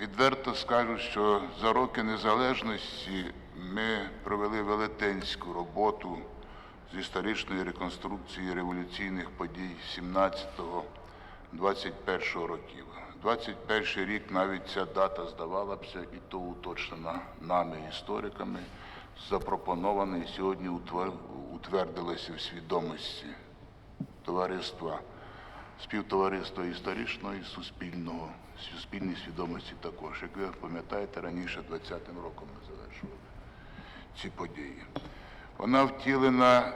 Відверто скажу, що за роки незалежності ми провели велетенську роботу з історичної реконструкції революційних подій 17-21 років. 21 рік навіть ця дата здавалася і то уточнена нами, істориками, запропонована і сьогодні утвердилася в свідомості товариства, співтовариства історичного і суспільного, суспільній свідомості також. Як ви пам'ятаєте, раніше 20-м роком ми завершували ці події. Вона втілена,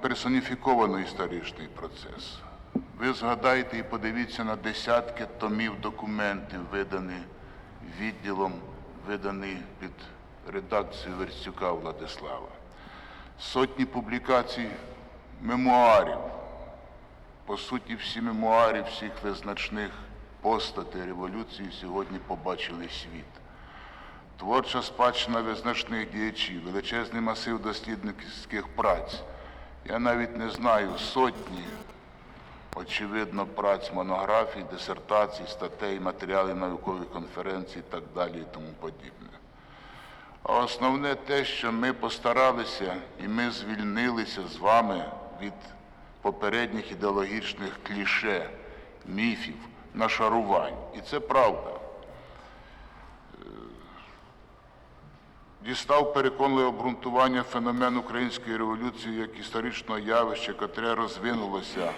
персоніфіковано історичний процес. Ви згадайте і подивіться на десятки томів документів, видані відділом, видані під редакцією Верстюка Владислава. Сотні публікацій мемуарів, по суті, всі мемуари всіх визначних постатей революції сьогодні побачили світ. Творча спадщина визначних діячів, величезний масив дослідницьких праць. Я навіть не знаю сотні, очевидно, праць, монографій, дисертацій, статей, матеріалів наукових конференцій і так далі і тому подібне. А основне те, що ми постаралися і ми звільнилися з вами від попередніх ідеологічних кліше, міфів, нашарувань. І це правда. Е, Дістав переконливе обґрунтування феномен української революції як історичного явища, котре розвинулося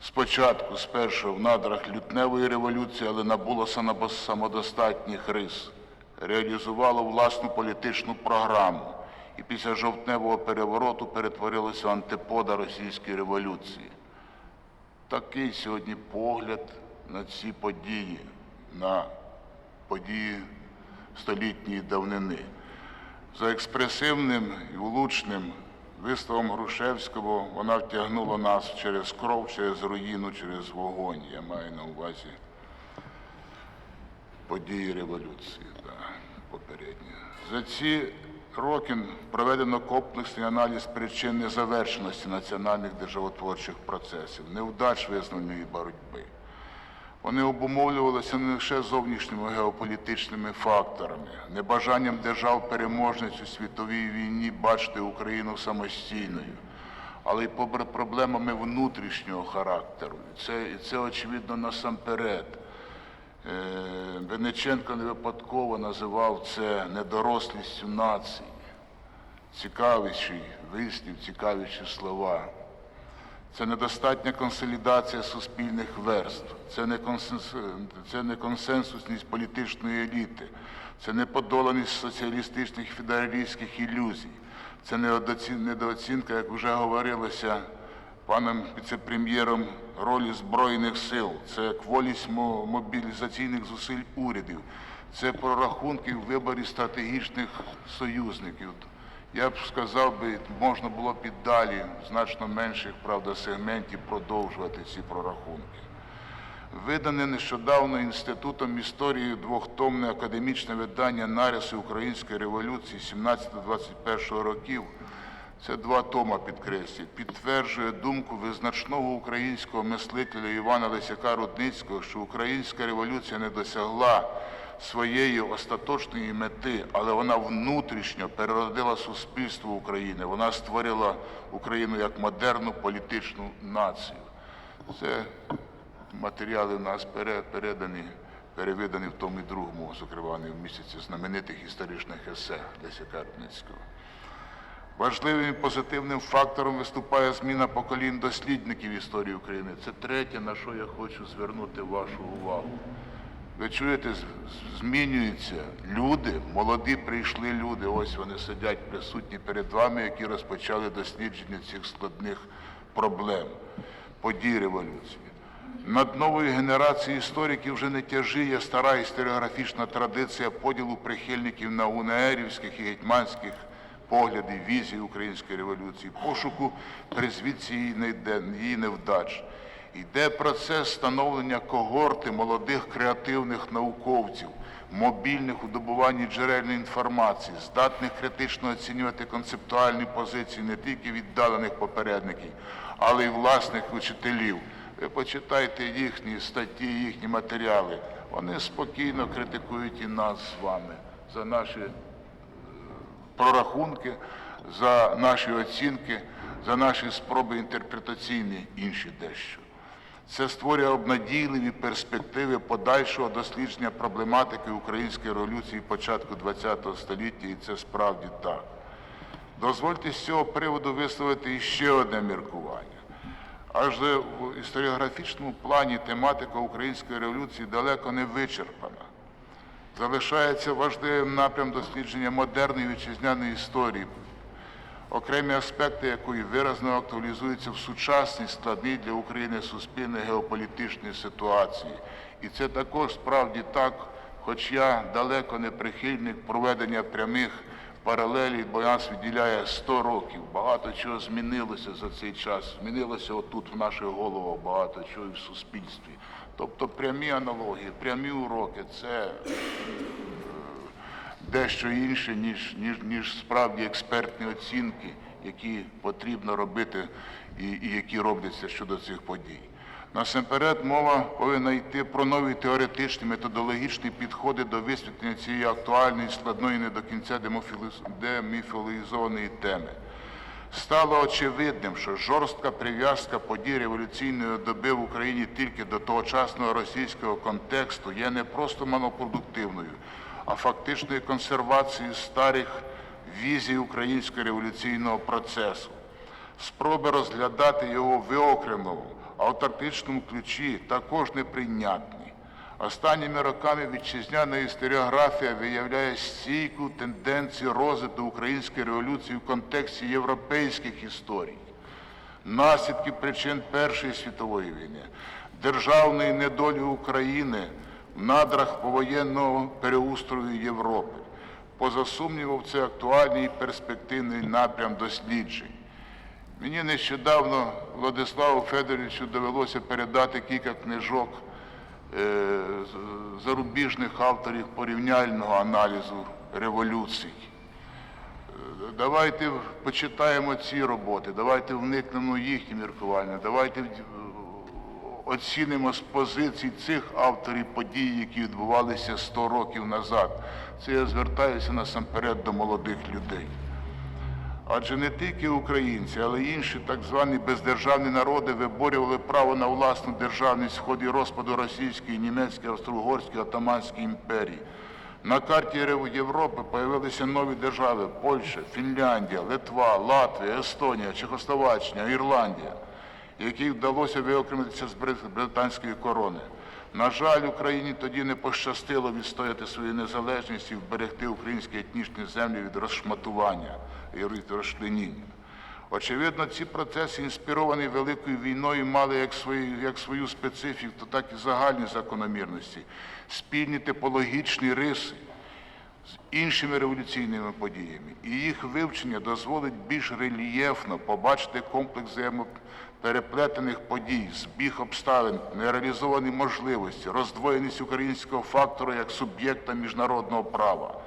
спочатку, спершу в надрах лютневої революції, але набуло само- самодостатніх рис, реалізувало власну політичну програму і після жовтневого перевороту перетворилося антипода російської революції. Такий сьогодні погляд на ці події, на події столітньої давнини. За експресивним і влучним виставом Грушевського вона втягнула нас через кров, через руїну, через вогонь. Я маю на увазі події революції да, попередні. За ці роки проведено комплексний аналіз причин незавершеності національних державотворчих процесів, невдач визнаної боротьби. Вони обумовлювалися не лише зовнішніми геополітичними факторами, небажанням держав-переможниць у світовій війні бачити Україну самостійною, але й проблемами внутрішнього характеру. Це, і це очевидно насамперед. Венеченко не випадково називав це недорослістю нації. Цікавіший вислів, цікавіші слова. Це недостатня консолідація суспільних верств, це не, консенс... це не консенсусність політичної еліти, це не подоланість соціалістичних федералістських ілюзій, це недооцінка, як вже говорилося паном віце-прем'єром, ролі Збройних сил, це кволість мобілізаційних зусиль урядів, це прорахунки в виборі стратегічних союзників. Я б сказав би, можна було б і далі, значно менших, правда, сегментів продовжувати ці прорахунки. Видане нещодавно Інститутом історії двохтомне академічне видання Наріси Української революції 17-21 років. Це два тома підкреслює, підтверджує думку визначного українського мислителя Івана Лисяка Рудницького, що українська революція не досягла своєї остаточної мети, але вона внутрішньо переродила суспільство України. Вона створила Україну як модерну політичну націю. Це матеріали в нас передані, перевидані в тому і другому, зокрема, в місяці знаменитих історичних есе Леся Рудницького. Важливим і позитивним фактором виступає зміна поколінь дослідників історії України. Це третє, на що я хочу звернути вашу увагу. Ви чуєте, змінюються люди, молоді прийшли люди, ось вони сидять присутні перед вами, які розпочали дослідження цих складних проблем, подій революції. Над новою генерацією істориків вже не тяжіє стара історіографічна традиція поділу прихильників на унеерівських і гетьманських поглядів, візій української революції, пошуку призвідці її невдач. Йде процес становлення когорти молодих креативних науковців, мобільних у добуванні джерельної інформації, здатних критично оцінювати концептуальні позиції не тільки віддалених попередників, але й власних учителів. Ви почитайте їхні статті, їхні матеріали. Вони спокійно критикують і нас з вами за наші прорахунки, за наші оцінки, за наші спроби інтерпретаційні, інші дещо. Це створює обнадійливі перспективи подальшого дослідження проблематики української революції початку ХХ століття, і це справді так. Дозвольте з цього приводу висловити іще одне міркування. Аж в історіографічному плані тематика української революції далеко не вичерпана залишається важливим напрям дослідження модерної вітчизняної історії, окремі аспекти якої виразно актуалізуються в сучасній складній для України суспільної геополітичної ситуації. І це також справді так, хоч я далеко не прихильник проведення прямих паралелей, бо нас відділяє 100 років. Багато чого змінилося за цей час. Змінилося отут в наших головах багато чого і в суспільстві. Тобто прямі аналогії, прямі уроки це дещо інше, ніж, ніж, ніж справді експертні оцінки, які потрібно робити і, і які робляться щодо цих подій. Насамперед, мова повинна йти про нові теоретичні методологічні підходи до висвітлення цієї актуальної, складної, не до кінця деміфілізованої теми. Стало очевидним, що жорстка прив'язка подій революційної доби в Україні тільки до тогочасного російського контексту є не просто малопродуктивною, а фактичною консервацією старих візій українського революційного процесу. Спроби розглядати його в автартичному ключі також неприйнятні. Останніми роками вітчизняна історіографія виявляє стійку тенденцію розвитку української революції в контексті європейських історій, наслідки причин Першої світової війни, державної недолі України в надрах повоєнного переустрою Європи. Поза сумнівом, це актуальний і перспективний напрям досліджень. Мені нещодавно Владиславу Федоровичу довелося передати кілька книжок е, зарубіжних авторів порівняльного аналізу революцій. Е, Давайте почитаємо ці роботи, давайте вникнемо в їхні міркування, давайте е, оцінимо з позицій цих авторів подій, які відбувалися 100 років назад. Це я звертаюся насамперед до молодих людей. Адже не тільки українці, але й інші так звані бездержавні народи виборювали право на власну державність в ході розпаду Російської, Німецької, Австро-Угорської, Отаманської імперії. На карті Європи появилися нові держави Польща, Фінляндія, Литва, Латвія, Естонія, Чехословаччина, Ірландія, яких вдалося виокремитися з британської корони. На жаль, Україні тоді не пощастило відстояти свою незалежність і вберегти українські етнічні землі від розшматування і від розчленіння. Очевидно, ці процеси, інспіровані Великою війною, мали як свою, як свою специфіку, так і загальні закономірності, спільні типологічні риси з іншими революційними подіями. І їх вивчення дозволить більш рельєфно побачити комплекс взаємопереплетених подій, збіг обставин, нереалізовані можливості, роздвоєність українського фактору як суб'єкта міжнародного права.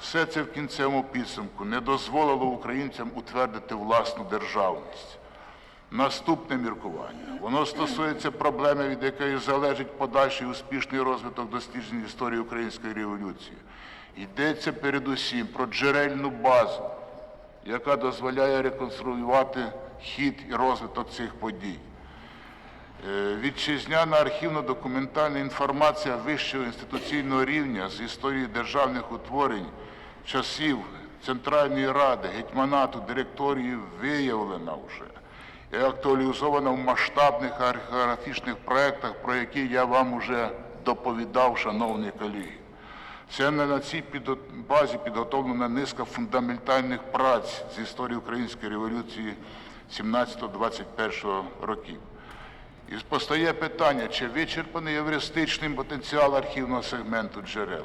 Все це в кінцевому підсумку не дозволило українцям утвердити власну державність. Наступне міркування. Воно стосується проблеми, від якої залежить подальший успішний розвиток досліджень історії української революції. Йдеться передусім про джерельну базу, яка дозволяє реконструювати хід і розвиток цих подій. Е, Вітчизняна архівно-документальна інформація вищого інституційного рівня з історії державних утворень часів Центральної Ради, гетьманату, директорії виявлена вже і актуалізована в масштабних археографічних проєктах, про які я вам вже доповідав, шановні колеги. Не на цій базі підготовлена низка фундаментальних праць з історії української революції 17-21 років. І постає питання, чи вичерпаний евристичний потенціал архівного сегменту джерел.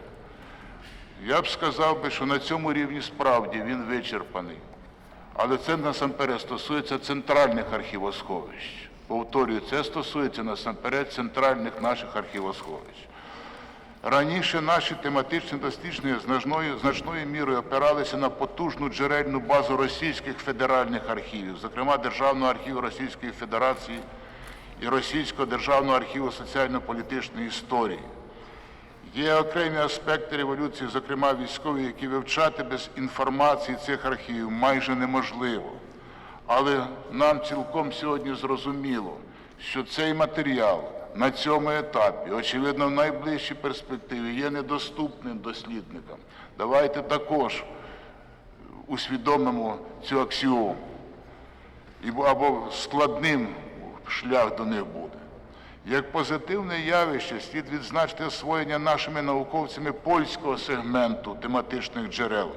Я б сказав би, що на цьому рівні справді він вичерпаний. Але це насамперед стосується центральних архівосховищ. Повторюю, це стосується насамперед центральних наших архівосховищ. Раніше наші тематичні дослідження значною, значною мірою опиралися на потужну джерельну базу російських федеральних архівів, зокрема Державного архіву Російської Федерації і Російського державного архіву соціально-політичної історії. Є окремі аспекти революції, зокрема військові, які вивчати без інформації цих архівів майже неможливо. Але нам цілком сьогодні зрозуміло, що цей матеріал на цьому етапі, очевидно, в найближчій перспективі є недоступним дослідникам. Давайте також усвідомимо цю аксіому або складним шлях до них буде. Як позитивне явище слід відзначити освоєння нашими науковцями польського сегменту тематичних джерел,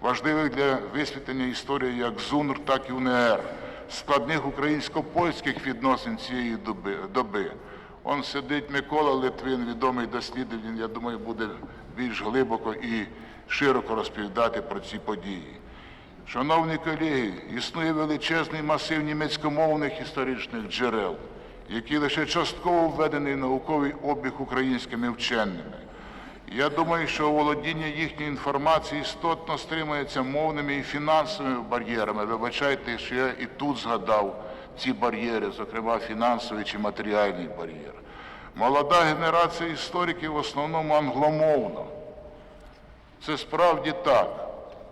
важливих для висвітлення історії як ЗУНР, так і УНР, складних українсько-польських відносин цієї доби. Он сидить Микола Литвин, відомий дослідник, я думаю, буде більш глибоко і широко розповідати про ці події. Шановні колеги, існує величезний масив німецькомовних історичних джерел, які лише частково введені в науковий обіг українськими вченими. Я думаю, що володіння їхньої інформації істотно стримується мовними і фінансовими бар'єрами. Вибачайте, що я і тут згадав ці бар'єри, зокрема фінансовий чи матеріальний бар'єр. Молода генерація істориків в основному англомовна. Це справді так.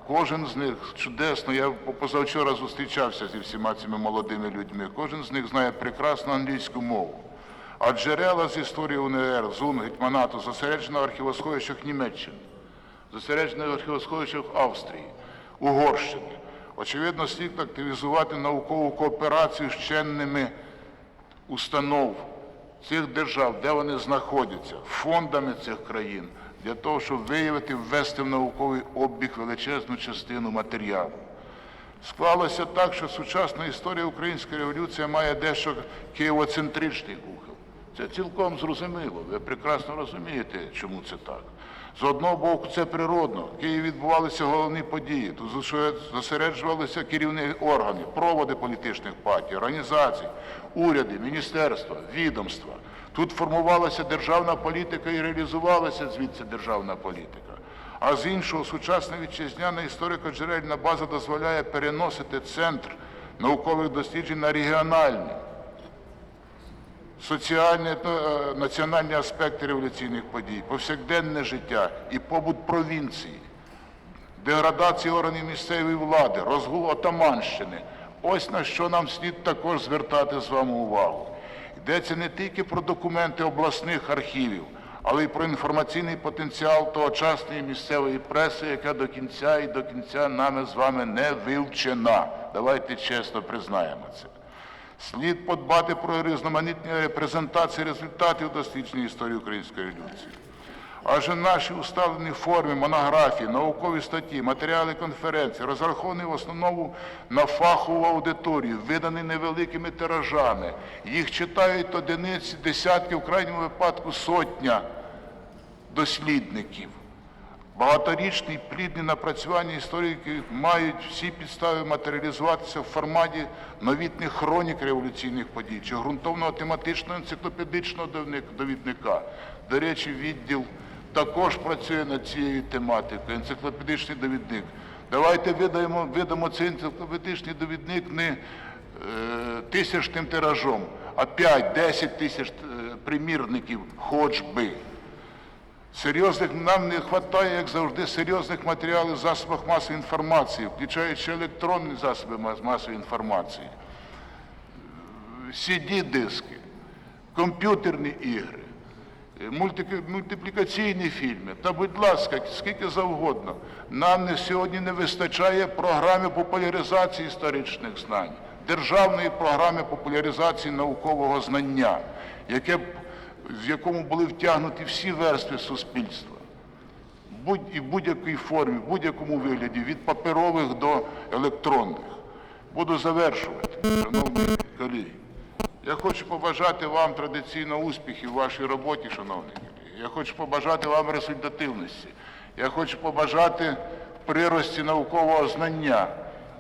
Кожен з них чудесно, я позавчора зустрічався зі всіма цими молодими людьми. Кожен з них знає прекрасну англійську мову. А джерела з історії УНР, ЗУН, Гетьманату зосереджено в архівосховищах Німеччини, зосереджено в архівосховищах Австрії, Угорщини. Очевидно, слід активізувати наукову кооперацію з чинними установ цих держав, де вони знаходяться, фондами цих країн, для того, щоб виявити, ввести в науковий обіг величезну частину матеріалу. Склалося так, що сучасна історія української революції має дещо києвоцентричний угол. Це цілком зрозуміло. Ви прекрасно розумієте, чому це так. З одного боку, це природно. В Києві відбувалися головні події. Тут зосереджувалися керівні органи, проводи політичних партій, організацій, уряди, міністерства, відомства. Тут формувалася державна політика і реалізувалася звідси державна політика. А з іншого, сучасна вітчизняна історико-джерельна база дозволяє переносити центр наукових досліджень на регіональні, соціальні та е, національні аспекти революційних подій, повсякденне життя і побут провінції, деградації органів місцевої влади, розгул отаманщини. Ось на що нам слід також звертати з вами увагу. Йдеться не тільки про документи обласних архівів, але й про інформаційний потенціал тогочасної місцевої преси, яка до кінця і до кінця нами з вами не вивчена. Давайте чесно признаємо це. Слід подбати про різноманітні репрезентації результатів дослідження історії української революції. Адже наші уставлені форми, монографії, наукові статті, матеріали конференції розраховані в основному на фахову аудиторію, видані невеликими тиражами. Їх читають одиниці, десятки, в крайньому випадку сотня дослідників. Багаторічні плідні напрацювання історики мають всі підстави матеріалізуватися в форматі новітніх хронік революційних подій чи ґрунтовного тематичного енциклопедичного довідника. До речі, відділ також працює над цією тематикою, енциклопедичний довідник. Давайте видаємо, видамо цей енциклопедичний довідник не е, тисячним тиражом, а 5-10 тисяч е, примірників хоч би. Серйозних нам не вистачає, як завжди, серйозних матеріалів в засобах масової інформації, включаючи електронні засоби мас- масової інформації, CD-диски, комп'ютерні ігри, е, мультиплікаційні фільми. Та, будь ласка, скільки завгодно. Нам не сьогодні не вистачає програми популяризації історичних знань, державної програми популяризації наукового знання, яке в якому були втягнуті всі верстви суспільства. Будь, і в будь-якій формі, в будь-якому вигляді, від паперових до електронних. Буду завершувати, шановні колеги. Я хочу побажати вам традиційно успіхів в вашій роботі, шановні колеги. Я хочу побажати вам результативності. Я хочу побажати прирості наукового знання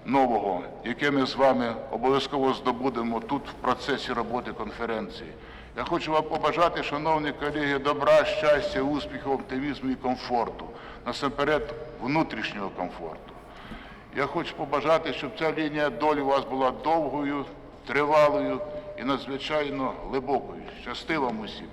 нового, яке ми з вами обов'язково здобудемо тут в процесі роботи конференції. Я хочу вам побажати, шановні колеги, добра, щастя, успіху, оптимізму і комфорту. Насамперед, внутрішнього комфорту. Я хочу побажати, щоб ця лінія долі у вас була довгою, тривалою і надзвичайно глибокою. Щасти вам усім!